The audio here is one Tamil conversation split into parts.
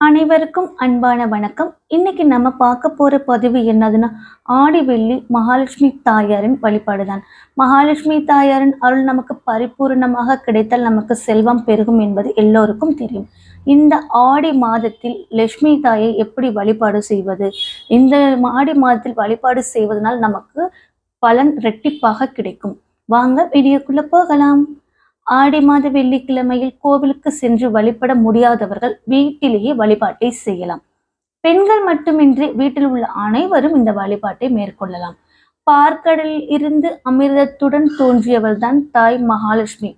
அனைவருக்கும் அன்பான வணக்கம். இன்னைக்கு நம்ம பார்க்க போற பதிவு என்னதுன்னா ஆடி வெள்ளி மகாலட்சுமி தாயாரின் வழிபாடுதான். மகாலட்சுமி தாயாரின் அருள் நமக்கு பரிபூர்ணமாக கிடைத்தால் நமக்கு செல்வம் பெருகும் என்பது எல்லோருக்கும் தெரியும். இந்த ஆடி மாதத்தில் லட்சுமி தாயை எப்படி வழிபாடு செய்வது? இந்த ஆடி மாதத்தில் வழிபாடு செய்வதனால் நமக்கு பலன் ரெட்டிப்பாக கிடைக்கும். வாங்க வீடியோக்குள்ள போகலாம். ஆடி மாத வெள்ளிக்கிழமையில் கோவிலுக்கு சென்று வழிபட முடியாதவர்கள் வீட்டிலேயே வழிபாட்டை செய்யலாம். பெண்கள் மட்டுமின்றி வீட்டில் உள்ள அனைவரும் இந்த வழிபாட்டை மேற்கொள்ளலாம். பார்க்கடலில் இருந்து அமிர்தத்துடன் தோன்றியவள் தான் தாய் மகாலட்சுமி.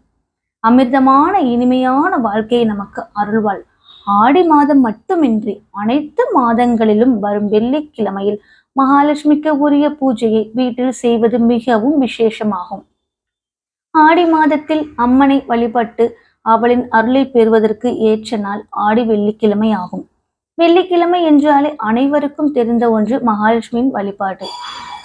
அமிர்தமான இனிமையான வாழ்க்கையை நமக்கு அருள்வாள். ஆடி மாதம் மட்டுமின்றி அனைத்து மாதங்களிலும் வரும் வெள்ளிக்கிழமையில் மகாலட்சுமிக்கு உரிய பூஜையை வீட்டில் செய்வது மிகவும் விசேஷமாகும். ஆடி மாதத்தில் அம்மனை வழிபட்டு அவளின் அருளை பெறுவதற்கு ஏற்ற நாள் ஆடி வெள்ளிக்கிழமை ஆகும். வெள்ளிக்கிழமை என்றாலே அனைவருக்கும் தெரிந்த ஒன்று மகாலட்சுமியின் வழிபாடு.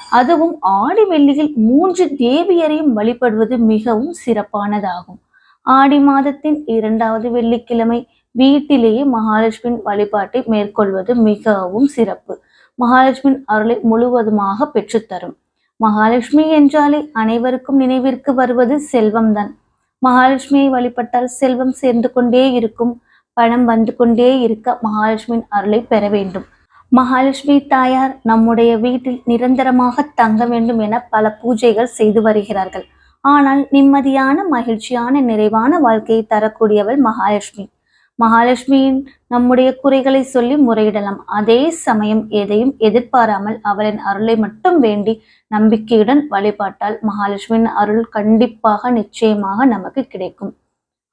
அதுவும் ஆடி வெள்ளியில் மூன்று தேவியரையும் வழிபடுவது மிகவும் சிறப்பானதாகும். ஆடி மாதத்தின் இரண்டாவது வெள்ளிக்கிழமை வீட்டிலேயே மகாலட்சுமியின் வழிபாட்டை மேற்கொள்வது மிகவும் சிறப்பு. மகாலட்சுமியின் அருளை முழுவதுமாக பெற்றுத்தரும். மகாலட்சுமி என்றாலே அனைவருக்கும் நினைவிற்கு வருவது செல்வம்தான். மகாலட்சுமியை வழிபட்டால் செல்வம் சேர்ந்து கொண்டே இருக்கும் பணம் வந்து கொண்டே இருக்க மகாலட்சுமியின் அருளை பெற வேண்டும். மகாலட்சுமி தாயார் நம்முடைய வீட்டில் நிரந்தரமாக தங்க வேண்டும் என பல பூஜைகள் செய்து வருகிறார்கள். ஆனால் நிம்மதியான மகிழ்ச்சியான நிறைவான வாழ்க்கையை தரக்கூடியவள் மகாலட்சுமி. மகாலட்சுமியின் நம்முடைய குறைகளை சொல்லி முறையிடலாம். அதே சமயம் எதையும் எதிர்பாராமல் அவளின் அருளை மட்டும் வேண்டி நம்பிக்கையுடன் வழிபாட்டால் மகாலட்சுமியின் அருள் கண்டிப்பாக நிச்சயமாக நமக்கு கிடைக்கும்.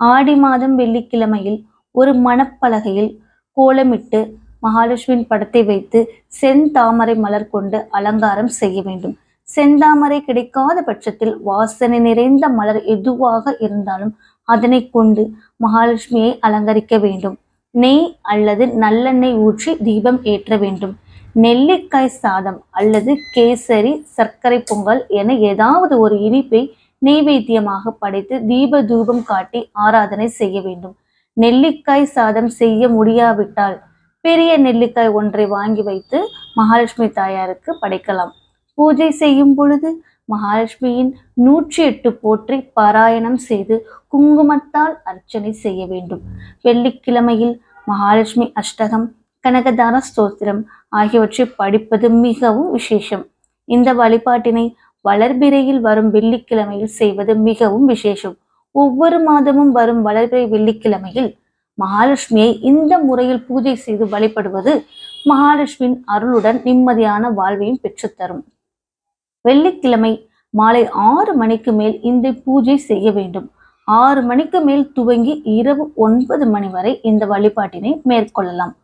ஆடி மாதம் வெள்ளிக்கிழமையில் ஒரு மணப்பலகையில் கோலமிட்டு மகாலட்சுமியின் படத்தை வைத்து செந்தாமரை மலர் கொண்டு அலங்காரம் செய்ய வேண்டும். செந்தாமரை கிடைக்காத பட்சத்தில் வாசனை நிறைந்த மலர் எதுவாக இருந்தாலும் அதனை கொண்டு மகாலட்சுமியை அலங்கரிக்க வேண்டும். நெய் அல்லது நல்லெண்ணெய் ஊற்றி தீபம் ஏற்ற வேண்டும். நெல்லிக்காய் சாதம் அல்லது கேசரி சர்க்கரை பொங்கல் என ஏதாவது ஒரு இனிப்பை நெய்வேத்தியமாக படைத்து தீப தூபம் காட்டி ஆராதனை செய்ய வேண்டும். நெல்லிக்காய் சாதம் செய்ய முடியாவிட்டால் பெரிய நெல்லிக்காய் ஒன்றை வாங்கி வைத்து மகாலட்சுமி தாயாருக்கு படைக்கலாம். பூஜை செய்யும் பொழுது மகாலட்சுமியின் நூற்றி எட்டு போற்றி பாராயணம் செய்து குங்குமத்தால் அர்ச்சனை செய்ய வேண்டும். வெள்ளிக்கிழமையில் மகாலட்சுமி அஷ்டகம் கனகதார ஸ்தோத்திரம் ஆகியவற்றை படிப்பது மிகவும் விசேஷம். இந்த வழிபாட்டினை வளர்பிறையில் வரும் வெள்ளிக்கிழமையில் செய்வது மிகவும் விசேஷம். ஒவ்வொரு மாதமும் வரும் வளர்பிறை வெள்ளிக்கிழமையில் மகாலட்சுமியை இந்த முறையில் பூஜை செய்து வழிபடுவது மகாலட்சுமியின் அருளுடன் நிம்மதியான வாழ்வையும் பெற்றுத்தரும். வெள்ளிக்கிழமை மாலை ஆறு மணிக்கு மேல் இந்த பூஜை செய்ய வேண்டும். ஆறு மணிக்கு மேல் துவங்கி இரவு ஒன்பது மணி வரை இந்த வழிபாட்டினை மேற்கொள்ளலாம்.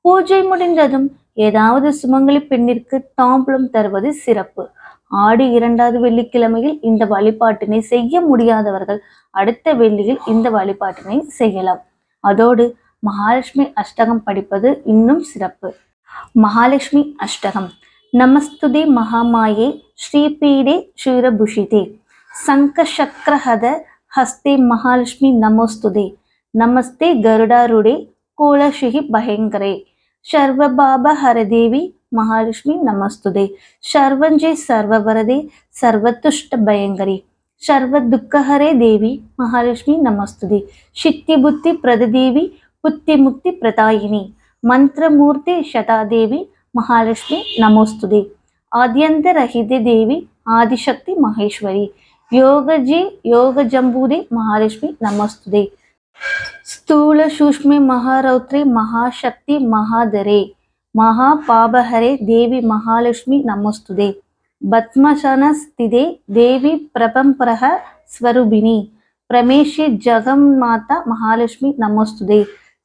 பூஜை முடிந்ததும் ஏதாவது சுமங்கலி பெண்ணிற்கு தாம்பூலம் தருவது சிறப்பு. ஆடி இரண்டாவது வெள்ளிக்கிழமையில் இந்த வழிபாட்டினை செய்ய முடியாதவர்கள் அடுத்த வெள்ளியில் இந்த வழிபாட்டினை செய்யலாம். அதோடு மகாலட்சுமி அஷ்டகம் படிப்பது இன்னும் சிறப்பு. மகாலட்சுமி அஷ்டகம். ನಮಸ್ತುದೆ ಮಹಾಮಾಯೆ, ಶ್ರೀಪೀಡೆ ಕ್ಷೀರಭೂಷಿತೆ ಸಂಕಶಕ್ರಹದ ಹಸ್ತೆ ಮಹಾಲಕ್ಷ್ಮಿ ನಮೋಸ್ತುದೆ. ನಮಸ್ತೆ ಗರುಡಾರುಡೆ ಕೋಳಶಿಹಿ ಭಯಂಕರೆ. ಶರ್ವಭಾಬ ಹರದೇವಿ ಮಹಾಲಕ್ಷ್ಮಿ ನಮಸ್ತುದೆ. ಶರ್ವಂಜೆ ಸರ್ವವರದೆ, ಸರ್ವತುಷ್ಟ ಭಯಂಕರಿ. ಸರ್ವ ದುಃಖಹರೇ ದೇವಿ ಮಹಾಲಕ್ಷ್ಮಿ ನಮಸ್ತುದೆ. ಶಿತ್ಯಬುತ್ತಿ ಪ್ರದದೇವಿ ಬುತ್ತಿ ಮುಕ್ತಿ ಪ್ರತಾಯಿನಿ. ಮಂತ್ರಮೂರ್ತಿ ಶತಾದೇವಿ மகாலட்சுமி நமோஸ்துதி. ஆத்யந்த ரஹிதி தேவி ஆதிசக்தி மகேஸ்வரி. யோகஜி யோக ஜம்பூதி மகாலட்சுமி நமஸ்துதி. ஸ்தூல சூஷ்மி மகாரௌத்ரி மகாசக்தி மகாதரே. மகா பாபஹரே தேவி மகாலட்சுமி நமஸ்துதே. பத்மசன ஸ்திதே தேவி பிரபம்பரக ஸ்வரூபிணி பிரமேஷி ஜகம் மாதா மகாலட்சுமி நமஸ்துதே.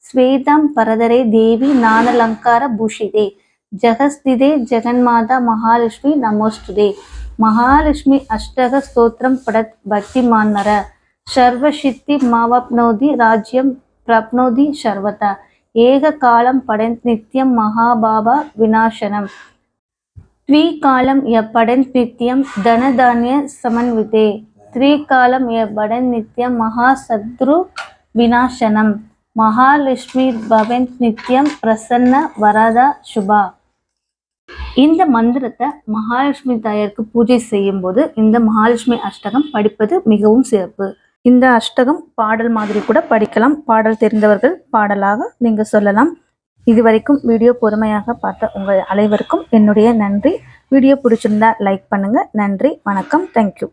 ஸ்வேதம் பரதரே தேவி நானலங்கார பூஷிதே. ஜெகஸ்திதே ஜெகன்மாதா மகாலட்சுமி நமோஸ்டுதே மகாலட்சுமி அஷ்டக ஸ்தோத்திரம் பட பக்தி மான்னர சர்வசித்தி மாவப்னோதி ராஜ்யம் பிரப்னோதி சர்வதா. ஏக காலம் படன் நித்தியம் மகாபாபா விநாசனம். த்வீ காலம் எப்படன் நித்தியம் தனதானிய சமன்விதே. த்ரீ காலம் எப்படன் நித்தியம் மகா சத்ரு விநாசனம். மகாலட்சுமி பவன் நித்தியம் பிரசன்ன வரதா சுபா. இந்த மந்திரத்தை மகாலட்சுமி தாயாருக்கு பூஜை செய்யும் போது இந்த மகாலட்சுமி அஷ்டகம் படிப்பது மிகவும் சிறப்பு. இந்த அஷ்டகம் பாடல் மாதிரி கூட படிக்கலாம். பாடல் தெரிந்தவர்கள் பாடலாக நீங்க சொல்லலாம். இதுவரைக்கும் வீடியோ பொறுமையாக பார்த்த உங்கள் அனைவருக்கும் என்னுடைய நன்றி. வீடியோ பிடிச்சிருந்தா லைக் பண்ணுங்க. நன்றி. வணக்கம். தேங்க்யூ